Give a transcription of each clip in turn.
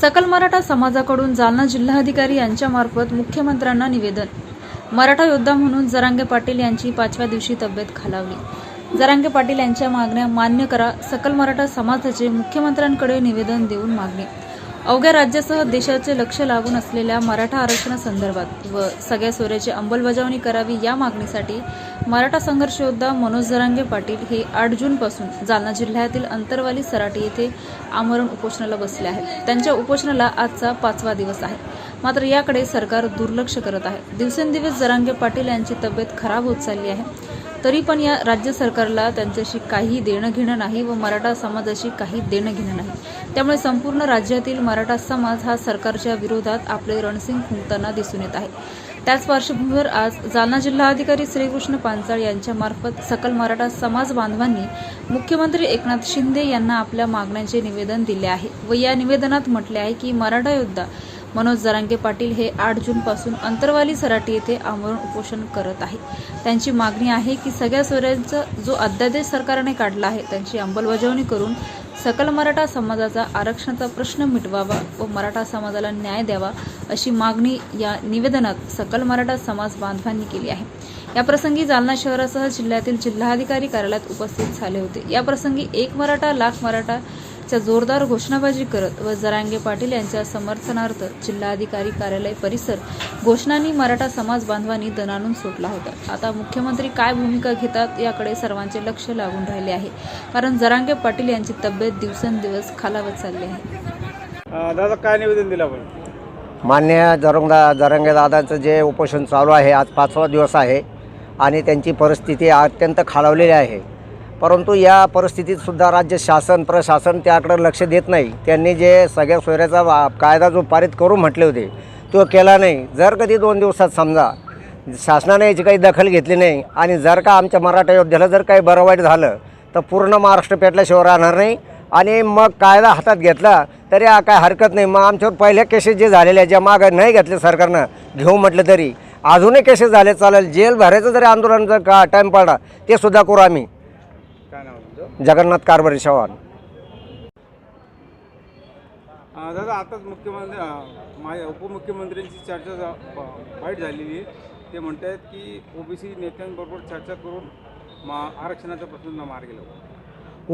सकल मराठा समाजाकडून जालना जिल्हाधिकारी यांच्यामार्फत मुख्यमंत्र्यांना निवेदन. मराठा योद्धा म्हणून जरांगे पाटील यांची पाचव्या दिवशी तब्येत खालावली. जरांगे पाटील यांच्या मागण्या मान्य करा सकल मराठा समाजाचे मुख्यमंत्र्यांकडे निवेदन देऊन मागणी. अवघ्या राज्यासह देशाचे लक्ष लागून असलेल्या मराठा आरक्षणासंदर्भात व सगळ्या सोयऱ्याची अंमलबजावणी करावी या मागणीसाठी मराठा संघर्ष योद्धा मनोज जरांगे पाटील हे आठ जूनपासून जालना जिल्ह्यातील अंतरवाली सराटी येथे आमरण उपोषणाला बसले आहेत. त्यांच्या उपोषणाला आजचा पाचवा दिवस आहे. मात्र याकडे सरकार दुर्लक्ष करत आहे. दिवसेंदिवस जरांगे पाटील यांची तब्येत खराब होत चालली आहे. तरी पण या राज्य सरकारला त्यांच्याशी काही देणं घेणं नाही व मराठा समाजाशी काही देणं घेणं नाही. त्यामुळे संपूर्ण राज्यातील मराठा समाज हा सरकारच्या विरोधात आपले रणसिंग फुंकताना दिसून येत आहे. त्याच पार्श्वभूमीवर आज जालना जिल्हाधिकारी श्रीकृष्ण पांचाळ यांच्यामार्फत सकल मराठा समाज बांधवांनी मुख्यमंत्री एकनाथ शिंदे यांना आपल्या मागण्यांचे निवेदन दिले आहे व या निवेदनात म्हटले आहे की मराठा योद्धा मनोज जरांगे पाटील हे आठ जूनपासून अंतरवाली सराटी येथे आमरण उपोषण करत आहे. त्यांची मागणी आहे की सगळ्या सोयऱ्यांचा जो अध्यादेश सरकारने काढला आहे त्यांची अंमलबजावणी करून सकल मराठा समाजाचा आरक्षणाचा प्रश्न मिटवावा व मराठा समाजाला न्याय द्यावा अशी मागणी या निवेदनात सकल मराठा समाज बांधवांनी केली आहे. याप्रसंगी जालना शहरासह जिल्ह्यातील जिल्हाधिकारी कार्यालयात उपस्थित झाले होते. याप्रसंगी एक मराठा लाख मराठा च्या जोरदार घोषणाबाजी करत व जरांगे पाटील यांच्या समर्थनार्थ जिल्हाधिकारी कार्यालय परिसर घोषणांनी मराठा समाज बांधवांनी दणानून सोडला होता. आता मुख्यमंत्री काय भूमिका घेतात याकडे सर्वांचे लक्ष लागून राहिले आहे. कारण जरांगे पाटील यांची तब्येत दिवसेंदिवस खालावत चालली आहे. दादा काय निवेदन दिलं आपण? मान्य जरंगा जरंगे दादांचं जे उपोषण चालू आहे आज पाचवा दिवस आहे आणि त्यांची परिस्थिती अत्यंत खालावलेली आहे. परंतु या परिस्थितीतसुद्धा राज्य शासन प्रशासन त्याकडे लक्ष देत नाही. त्यांनी जे सगळ्या सोयऱ्याचा वा- कायदा जो पारित करू म्हटले होते तो केला नाही. जर कधी दोन दिवसात समजा शासनाने याची काही दखल घेतली नाही आणि जर का आमच्या मराठा योद्ध्याला जर काही बरं वाईट झालं तर पूर्ण महाराष्ट्र पेटल्याशिवाय राहणार नाही. आणि मग कायदा हातात घेतला तरी काय हरकत नाही. मग आमच्यावर पहिल्या केसेस जे झालेल्या ज्या मागं नाही घेतले सरकारनं घेऊ म्हटलं तरी अजूनही केसेस झाले चालेल. जेल भरायचं जरी आंदोलन जर का टाईम पाडा ते सुद्धा करू आम्ही काय नाव आहे तुमचं जगन्नाथ कारभारी चव्हाण. दादा आताच मुख्यमंत्री माझ्या उपमुख्यमंत्र्यांची चर्चा वाईट झालेली आहे. ते म्हणत आहेत की ओबीसी नेत्यांबरोबर चर्चा करून मा आरक्षणाचा प्रश्न मार्गी लावू.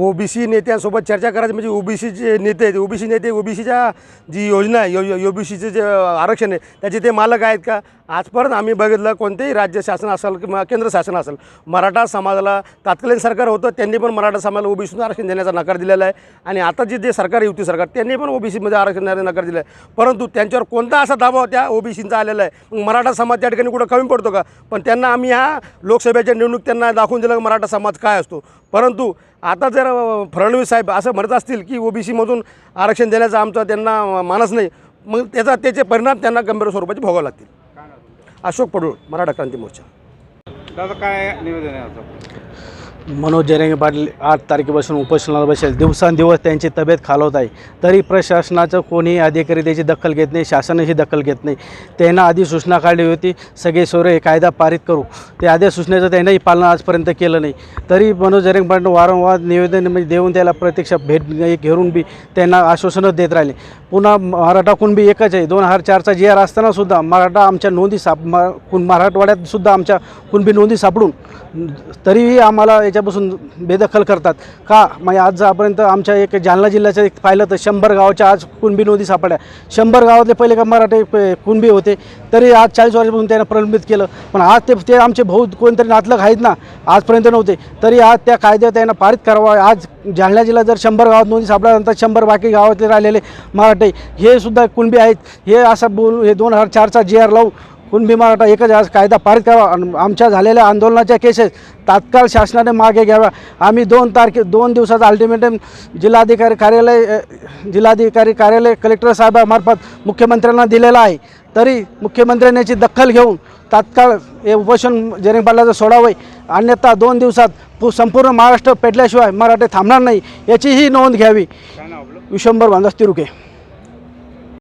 ओबीसी नेत्यांसोबत चर्चा करायची म्हणजे ओबीसीचे नेते आहेत ओबीसी नेते ओबीसीच्या जी योजना आहे यो ओबीसीचे जे आरक्षण आहे त्याचे ते मालक आहेत का? आजपर्यंत आम्ही बघितलं कोणतेही राज्य शासन असेल किंवा केंद्र शासन असेल मराठा समाजाला तात्कालीन सरकार होतं त्यांनी पण मराठा समाजाला ओबीसीतून आरक्षण देण्याचा नकार दिलेला आहे. आणि आता जे जे सरकार युती सरकार त्यांनी पण ओबीसीमध्ये आरक्षण देण्याचा नकार दिला आहे परंतु त्यांच्यावर कोणता असा दबाव त्या ओबीसींचा आलेला आहे. मग मराठा समाज त्या ठिकाणी कुठं कमी पडतो का? पण त्यांना आम्ही ह्या लोकसभेच्या निवडणूक त्यांना दाखवून दिलं की मराठा समाज काय असतो. परंतु आता जर फडणवीस साहेब असं म्हणत असतील की ओबीसीमधून आरक्षण देण्याचा आमचा त्यांना मानस नाही मग त्याचा त्याचे परिणाम त्यांना गंभीर स्वरूपाचे भोगावे लागतील. अशोक पडूळ मराठा क्रांती मोर्चा. दादा काय निवेदन आहे आता मनोज जरेंगे पाटील आठ तारखेपासून उपोषणाला बसेल. दिवसांदिवस त्यांची तब्येत खालवत आहे. तरी प्रशासनाचं कोणीही अधिकारी त्याची दखल घेत नाही शासनाची दखल घेत नाही. त्यांना आधी सूचना काढली होती सगळे सोरे कायदा पारित करू. ते आधी सूचनेचं त्यांनाही पालन आजपर्यंत केलं नाही. तरी मनोज जरेंगे पाटील वारंवार निवेदन म्हणजे देऊन त्याला प्रत्यक्ष भेट घेऊन बी त्यांना आश्वासनं देत राहिले. पुन्हा मराठा कुणबी एकच आहे. दोन हजार चारचा जी आर असतानासुद्धा मराठा आमच्या नोंदी साप म कुण आमच्या कुणबी नोंदी सापडून. तरीही आम्हाला याच्यापासून बेदखल करतात. का? म्हणजे आज आजपर्यंत आमच्या एक जालना जिल्ह्याचं एक पाहिलं तर शंभर गावाच्या आज कुणबी नोंदी सापडल्या. शंभर गावातले पहिले का मराठे कुणबी होते. तरी आज चाळीस वर्षापासून त्यांना प्रलंबित केलं. पण आज ते ते आमचे भाऊ कोणतरी नातलग आहेत ना आजपर्यंत नव्हते. तरी आज त्या कायद्यात त्यांना पारित करावा. आज जालना जिल्हा जर शंभर गावात नोंदी सापडल्यानंतर शंभर बाकी गावातले राहिलेले मराठे हे सुद्धा कुणबी आहेत. हे असं बोल हे दोन हजार चारचा जी आर लावून कुणबी मराठा एकच आज कायदा पारित करावा. आमच्या झालेल्या आंदोलनाच्या केसेस तात्काळ शासनाने मागे घ्याव्या. आम्ही दोन तारखे दोन दिवसाचा अल्टिमेटम जिल्हाधिकारी कार्यालय जिल्हाधिकारी कार्यालय कलेक्टर साहेबामार्फत मुख्यमंत्र्यांना दिलेला आहे. तरी मुख्यमंत्र्यांनी याची दखल घेऊन तात्काळ हे उपोषण जरिंगपालाचं सोडावे. अन्यथा दोन दिवसात पू- संपूर्ण महाराष्ट्र पेटल्याशिवाय मराठे थांबणार नाही. याचीही नोंद घ्यावी. विशंभर नाव आपलं विश्वंभर तिरुके.